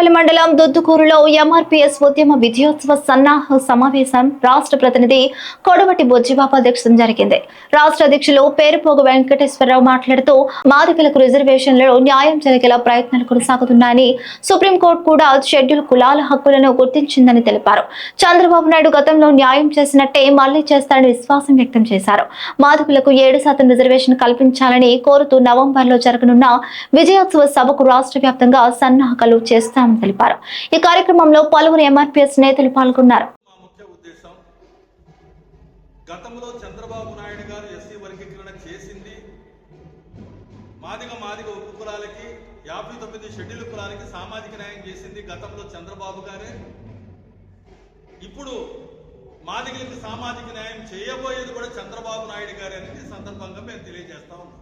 తాడేపల్లి మండలం దుద్దుకూరులో ఎంఆర్పీఎస్ ఉద్యమ విజయోత్సవ సన్నాహ సమావేశం రాష్ట్ర ప్రతినిధి కొడవటి బొజ్జిబాబు అధ్యక్షత జరిగింది. రాష్ట్ర అధ్యక్షులు పేరుపోగు వెంకటేశ్వరరావు మాట్లాడుతూ మాదికలకు రిజర్వేషన్లలో న్యాయం జరిగేలా ప్రయత్నాలు కొనసాగుతున్నాయని సుప్రీంకోర్టు కూడా షెడ్యూల్ కులాల హక్కులను గుర్తించిందని తెలిపారు. చంద్రబాబు నాయుడు గతంలో న్యాయం చేసినట్టే మళ్ళీ చేస్తారని విశ్వాసం వ్యక్తం చేశారు. మాదికలకు ఏడు శాతం రిజర్వేషన్ కల్పించాలని కోరుతూ నవంబర్లో జరగనున్న విజయోత్సవ సభకు రాష్ట్ర వ్యాప్తంగా సన్నాహకాలు చేస్తామని తెలిపారు. ఈ కార్యక్రమంలో పలువురు ఎంఆర్పీఎస్ నేతలు పాల్గొన్నారు. గతంలో చంద్రబాబు నాయుడు గారు ఎస్సీ వర్గీకరణ చేసింది. మాదిగ మాదిగ ఉప్పు కులాలకి యాభై తొమ్మిది షెడ్యూల్ కులాలకి సామాజిక న్యాయం చేసింది గతంలో చంద్రబాబు గారే. ఇప్పుడు మాదిగలకి సామాజిక న్యాయం చేయబోయేది కూడా చంద్రబాబు నాయుడు గారే అనేది సందర్భంగా మేము తెలియజేస్తా ఉన్నాం.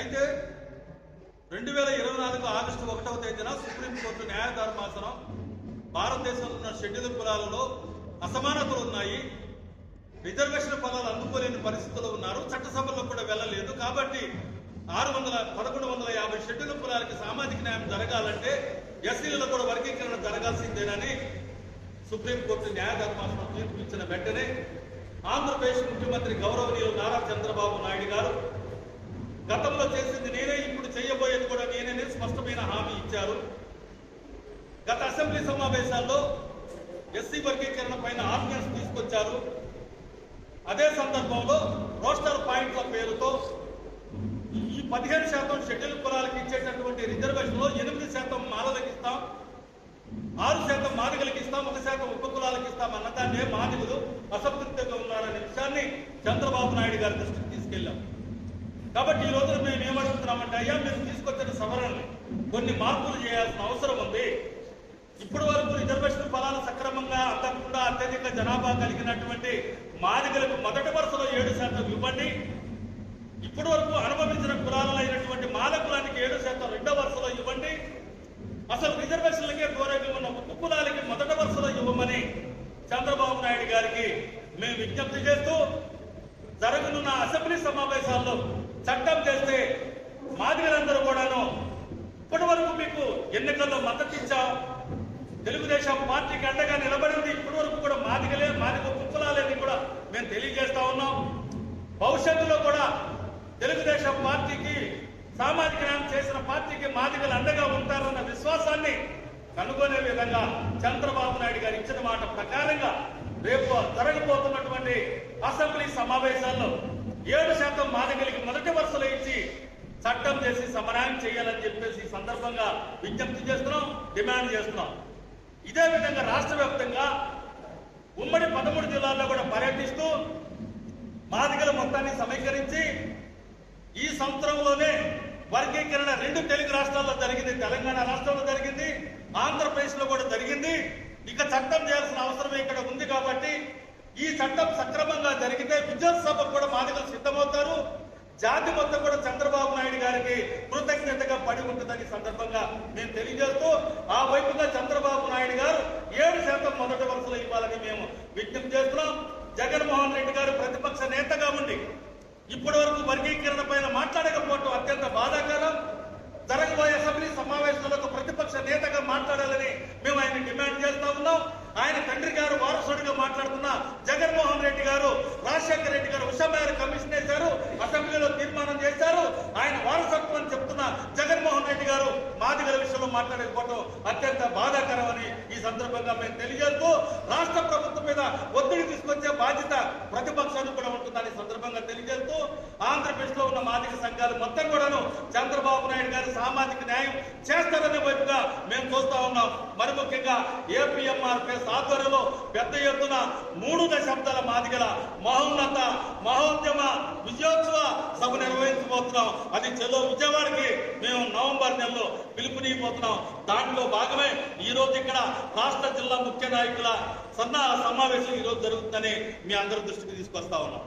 అయితే రెండు వేల ఇరవై నాలుగు ఆగస్టు ఒకటవ తేదీన సుప్రీంకోర్టు న్యాయ ధర్మాసనం భారతదేశంలో ఉన్న షెడ్యూల్ కులాలలో అసమానతలు ఉన్నాయి. రిజర్వేషన్ ఫలాలు అందుకోలేని పరిస్థితుల్లో ఉన్నారు. చట్టసభలో కూడా వెళ్ళలేదు. కాబట్టి ఆరు వందల పదకొండు వందల యాభై షెడ్యూల్ కులాలకి సామాజిక న్యాయం జరగాలంటే ఎస్సీలలో కూడా వర్గీకరణ జరగాల్సిందేనని సుప్రీంకోర్టు న్యాయ ధర్మాసనం తీర్పు ఇచ్చిన వెంటనే ఆంధ్రప్రదేశ్ ముఖ్యమంత్రి గౌరవనీయులు నారా చంద్రబాబు నాయుడు గారు గతంలో చేసింది నేనే ఇప్పుడు చేయబోయే కూడా నేనే స్పష్టమైన హామీ ఇచ్చారు గత అసెంబ్లీ సమావేశాల్లో ఎస్సీ వర్గీకరణ పైన ఆర్డినెన్స్ తీసుకొచ్చారు. అదే సందర్భంలో రోస్టర్ పాయింట్ల పేరుతో ఈ పదిహేను శాతం షెడ్యూల్ కులాలకు ఇచ్చేటటువంటి రిజర్వేషన్లో ఎనిమిది శాతం మాలలకు ఇస్తాం ఆరు శాతం మాదిగలకు ఇస్తాం ఒక శాతం ఉప కులాలకు ఇస్తాం అన్నదాన్నే మాదిగలు అసంతృప్తిగా ఉన్నారనే విషయాన్ని చంద్రబాబు నాయుడు గారి దృష్టికి తీసుకెళ్ళాం. కాబట్టి ఈ రోజున మేము ఏమడుగుతున్నామంటే అయ్యా మేము తీసుకొచ్చిన సవరణలు కొన్ని మార్పులు చేయాల్సిన అవసరం ఉంది. ఇప్పటి వరకు రిజర్వేషన్ ఫలాలు సక్రమంగా అందకుండా అత్యధిక జనాభా కలిగినటువంటి మాదిగలకు మొదటి వరుసలో ఏడు శాతం ఇవ్వండి. ఇప్పటి వరకు అనుభవించిన కులాలైనటువంటి మాల కులానికి ఏడు శాతం రెండో వరుసలో ఇవ్వండి. అసలు రిజర్వేషన్లకే దూరంగా ఉన్న ముక్కు కులాలకి మొదటి వరుసలో ఇవ్వమని చంద్రబాబు నాయుడు గారికి మేము విజ్ఞప్తి చేస్తూ జరగనున్న అసెంబ్లీ సమావేశాల్లో చట్టం చేస్తే మాదిగలందరూ కూడాను ఇప్పటి వరకు మీకు ఎన్నికల్లో మద్దతు ఇచ్చాం. తెలుగుదేశం పార్టీకి అండగా నిలబడింది. ఇప్పటి వరకు కూడా మాదిగలే మాదిగ కుప్పలాలేని కూడా మేము తెలియజేస్తా ఉన్నాం. భవిష్యత్తులో కూడా తెలుగుదేశం పార్టీకి సామాజిక న్యాయం చేసిన పార్టీకి మాదిగలు అండగా ఉంటారన్న విశ్వాసాన్ని కనుగొనే విధంగా చంద్రబాబు నాయుడు గారు ఇచ్చిన మాట ప్రకారంగా రేపు జరగబోతున్నటువంటి అసెంబ్లీ సమావేశాల్లో ఏడు శాతం మాదిగలికి మొదటి వరుసలో ఇచ్చి చట్టం చేసి సమరాయం చేయాలని చెప్పేసి ఈ సందర్భంగా విజ్ఞప్తి చేస్తున్నాం డిమాండ్ చేస్తున్నాం. ఇదే విధంగా రాష్ట్ర వ్యాప్తంగా ఉమ్మడి పదమూడు జిల్లాల్లో కూడా పర్యటిస్తూ మాదిగల మొత్తాన్ని సమీకరించి ఈ సంవత్సరంలోనే వర్గీకరణ రెండు తెలుగు రాష్ట్రాల్లో జరిగింది తెలంగాణ రాష్ట్రంలో జరిగింది ఆంధ్రప్రదేశ్లో కూడా జరిగింది. ఇక చట్టం చేయాల్సిన అవసరం ఇక్కడ ఉంది కాబట్టి ఈ చట్టం సక్రమంగా జరిగితే విజయోత్సవ కూడా మాదిగలు సిద్ధమవుతుంది. జాతి మొత్తం కూడా చంద్రబాబు నాయుడు గారికి కృతజ్ఞతగా పడి ఉంటుందని సందర్భంగా మేము తెలియజేస్తూ ఆ వైపుగా చంద్రబాబు నాయుడు గారు ఏడు శాతం మొదటి వరుసలో ఇవ్వాలని మేము విజ్ఞప్తి చేస్తున్నాం. జగన్మోహన్ రెడ్డి గారు ప్రతిపక్ష నేతగా ఉండి ఇప్పటి వరకు వర్గీకరణ పైన మాట్లాడకపోవటం అత్యంత బాధాకరం. జరగబోయే అసెంబ్లీ సమావేశంలో ప్రతిపక్ష నేతగా మాట్లాడాలని మేము ఆయన డిమాండ్ చేస్తా ఉన్నాం. ఆయన తండ్రి గారు వారసుడిగా మాట్లాడుతున్న జగన్మోహన్ రెడ్డి గారు రాజశేఖర రెడ్డి గారు ఉషమేర కమిషనర్ అసెంబ్లీలో తీర్మానం చేశారు. ఆయన వారసత్వం అని చెప్తున్న జగన్మోహన్ రెడ్డి గారు మాదిగల విషయంలో మాట్లాడకపోవడం అత్యంత బాధాకరమని ఈ సందర్భంగా మేము తెలియజేస్తూ రాష్ట్ర ప్రభుత్వం మీద ఒత్తిడి తీసుకొచ్చే బాధ్యత ప్రతిపక్షానికి కూడా ఉంటుందని సందర్భంగా తెలియజేస్తూ ఆంధ్రప్రదేశ్లో ఉన్న మాదిక సంఘాలు మొత్తం కూడాను చంద్రబాబు నాయుడు గారు సామాజిక న్యాయం చేస్తారనే వైపుగా మేము చూస్తా ఉన్నాం. మరి ముఖ్యంగా ఏపీఎంఆర్పీఎస్ ఆధ్వర్యంలో పెద్ద ఎత్తున మూడు దశాబ్దాల మాదిగల మహోన్నత మహోద్యమ విజయోత్సవ సభ నిర్వహించబోతున్నాం. అది చెలో విజయవాడకి మేము నవంబర్ నెలలో పిలుపునియబోతున్నాం. దాంట్లో భాగమే ఈ రోజు ఇక్కడ రాష్ట్ర జిల్లా ముఖ్య నాయకుల సన్నా సమావేశం ఈ రోజు జరుగుతుందని మీ అందరి దృష్టికి తీసుకొస్తా ఉన్నాం.